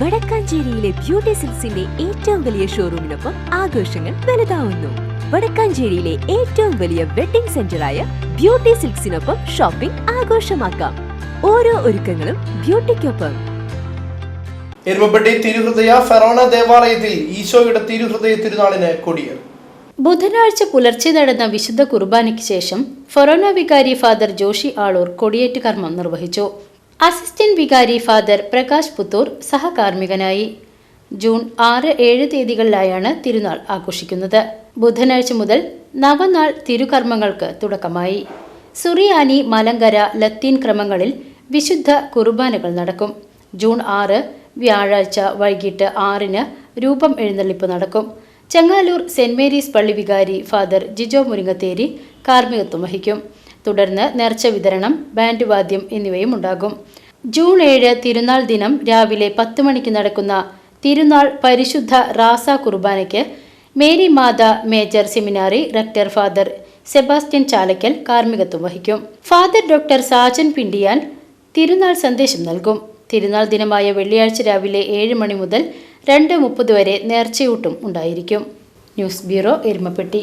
വടക്കാഞ്ചേരിയിലെ beauty സിൽസിന്റെ ഏറ്റവും വലിയ ഷോറൂമിനൊപ്പം ആഘോഷങ്ങൾ വലുതാവുന്നു. വടക്കാഞ്ചേരിയിലെ ഏറ്റവും വലിയ വെഡിംഗ് സെന്ററായ ബ്യൂട്ടി സിൽക്സിനൊപ്പം ഷോപ്പിംഗ് ആഘോഷമാക്കാം. ഓരോ ഒരുക്കങ്ങളും ബ്യൂട്ടിക്കൊപ്പം. എരുമപ്പെട്ടി തിരുഹൃദയ ഫെറോണ ദേവാലയത്തിൽ ഈശോയുടെ തിരുഹൃദയ തിരുനാളിന് കൊടിയേറി. ബുധനാഴ്ച പുലർച്ചെ നടന്ന വിശുദ്ധ കുർബാനയ്ക്ക് ശേഷം ഫൊറോന വികാരി ഫാദർ ജോഷി ആളൂർ കൊടിയേറ്റ് കർമ്മം നിർവഹിച്ചു. അസിസ്റ്റന്റ് വികാരി ഫാദർ പ്രകാശ് പുത്തൂർ സഹകാർമ്മികനായി. ജൂൺ ആറ് ഏഴ് തീയതികളിലായാണ് തിരുനാൾ ആഘോഷിക്കുന്നത്. ബുധനാഴ്ച മുതൽ നവനാൾ തിരുകർമ്മങ്ങൾക്ക് തുടക്കമായി. സുറിയാനി മലങ്കര ലത്തീൻ ക്രമങ്ങളിൽ വിശുദ്ധ കുർബാനകൾ നടക്കും. ജൂൺ ആറ് വ്യാഴാഴ്ച വൈകിട്ട് ആറിന് രൂപം എഴുന്നള്ളിപ്പ് നടക്കും. ചെങ്ങാലൂർ സെന്റ് മേരീസ് പള്ളി വികാരി ഫാദർ ജിജോ മുരിങ്ങത്തേരി കാർമ്മികത്വം വഹിക്കും. തുടർന്ന് നേർച്ച വിതരണം ബാൻഡ് വാദ്യം എന്നിവയും ഉണ്ടാകും. ജൂൺ ഏഴ് തിരുനാൾ ദിനം രാവിലെ പത്ത് മണിക്ക് നടക്കുന്ന തിരുനാൾ പരിശുദ്ധ റാസ കുർബാനയ്ക്ക് Mary Matha major seminary rector father Sebastian Chalakkal കാർമ്മികത്വം വഹിക്കും. ഫാദർ ഡോക്ടർ സാജൻ പിണ്ടിയാൻ തിരുനാൾ സന്ദേശം നൽകും. തിരുനാൾ ദിനമായ വെള്ളിയാഴ്ച രാവിലെ ഏഴ് മണി മുതൽ രണ്ട് മുപ്പത് വരെ നേർച്ചയൂട്ടും ഉണ്ടായിരിക്കും. News bureau Erumapetty.